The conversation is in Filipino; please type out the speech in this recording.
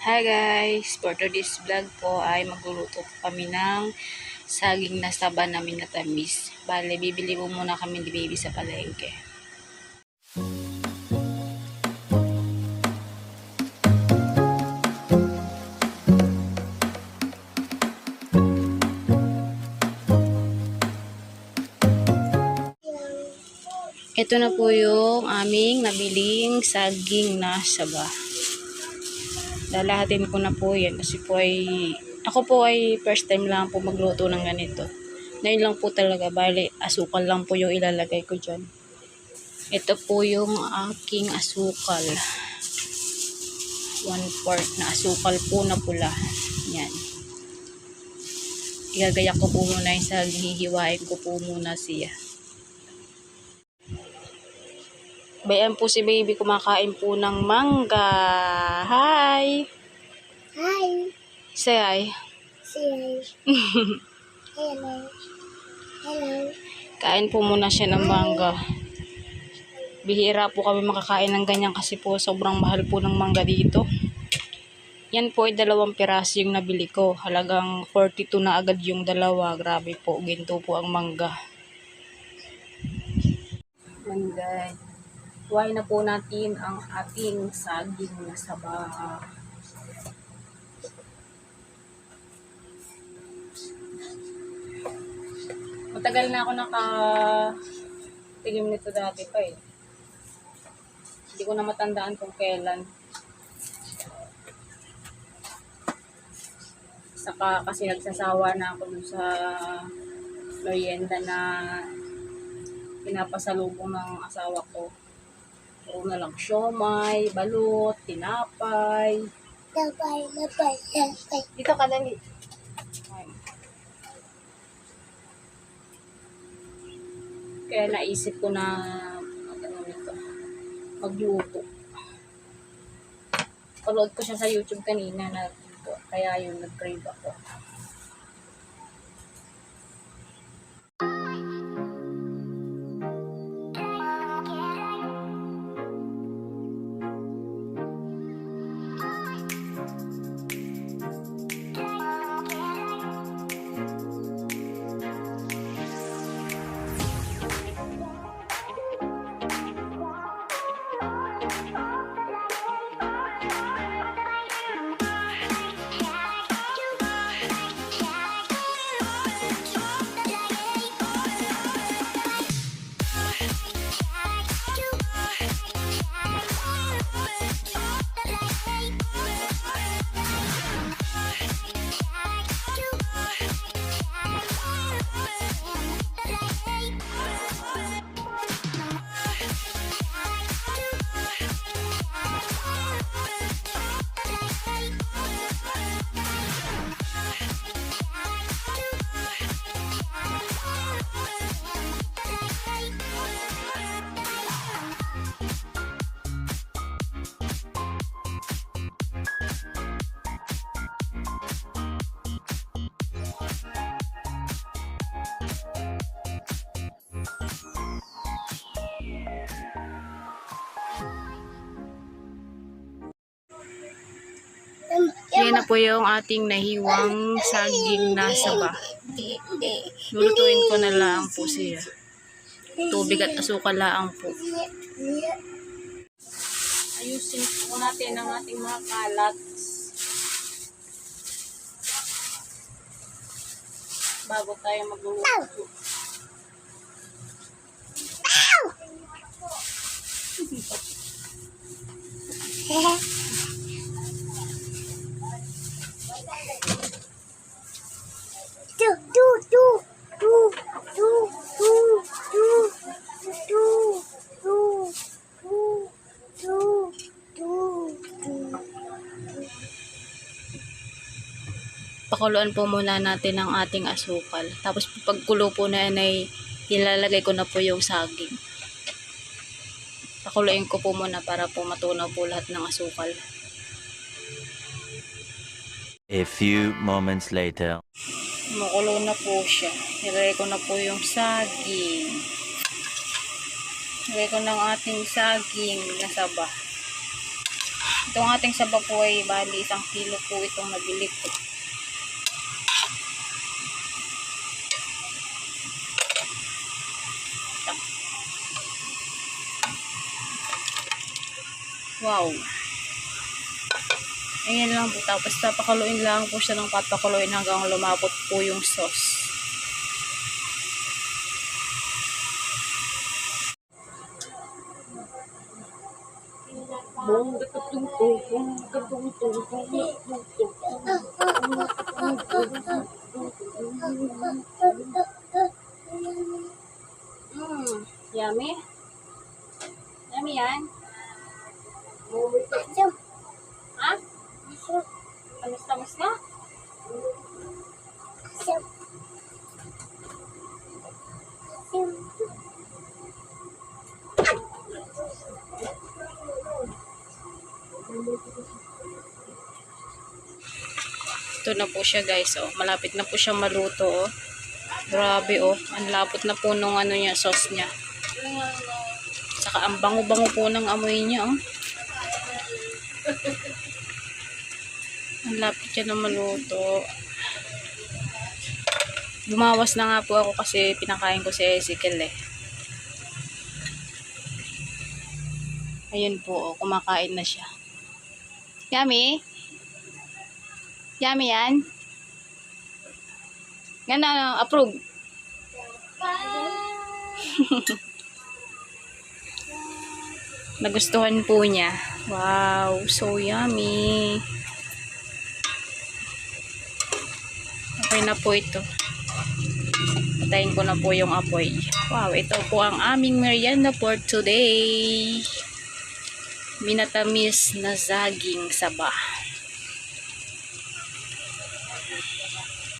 Hi guys! For today's vlog po ay magluluto po kami ng saging na saba namin na tamis. Bale, bibili po muna kami ni baby sa palengke. Ito na po yung aming nabiling saging na saba. Lalahatin ko na po yan kasi po ay ako po ay first time lang po magluto ng ganito. Ngayon lang po talaga, bali asukal lang po yung ilalagay ko dyan. Ito po yung aking asukal. One part na asukal po na pula. Yan. Igagayak ko po muna yung saging, hihiwain ko po muna siya. Bayan po si baby kumakain po ng mangga. Hi! Hi, Say hi. say Hello. Hello. Kain po muna siya ng mangga. Bihira po kami makakain ng ganyan kasi po sobrang mahal po ng mangga dito. Yan po ay dalawang piraso yung nabili ko. Halagang 42 na agad yung dalawa. Grabe po, ginto po ang mangga. Mangga. Huwain na po natin ang ating saging na saba. Matagal na ako naka tigim nito dati pa eh. Hindi ko na matandaan kung kailan. Saka kasi nagsasawa na ako dun sa merienda na pinapasalubong ng asawa ko. Puro na lang siomay, balot, tinapay. Labay, labay, labay. Dito ka dali. Ay. Kaya naisip ko na ano nito, magluto. Panood ko siya sa YouTube kanina na kaya yun nag-crave ako. Yan na po yung ating nahiwang saging na saba. Lulutuin ko na lang po siya. Tubig at asukal lang po. Ayusin po natin ang ating mga kalat. Bago tayo magluluto. Do, Pakuluan po muna natin ang ating asukal. Tapos pagkulo po na yan ay ilalagay ko na po yung saging. Pakuluin ko po muna para po matunaw po lahat ng asukal. A few moments later. Kumukulo na po siya. Nilagay ko na po yung saging. Nilagay ko ng ating saging na saba. Itong ating saba po ay bali isang kilo po itong nabili ko. Wow. Ayan lang po. Tapos papakuluin lang po siya ng papakuluin hanggang lumapot po yung sauce. Mmm, Tamis-tamis na? Ito na po siya guys. Oh. Malapit na po siya maluto. Oh. Grabe oh. Ang lapot na po nung ano niya, sauce niya. Saka ang bango-bango po ng amoy niya. Oh. Ang lapit siya na maluto. Bumawas na nga po ako kasi pinakain ko si Ezekiel eh. Ayun po, oh, kumakain na siya. Yummy? Yummy yan? Yan na, approve. Nagustuhan po niya. Wow, so yummy. Okay na po ito. Patayin ko na po yung apoy. Wow, ito po ang aming merienda for today. Minatamis na saging saba.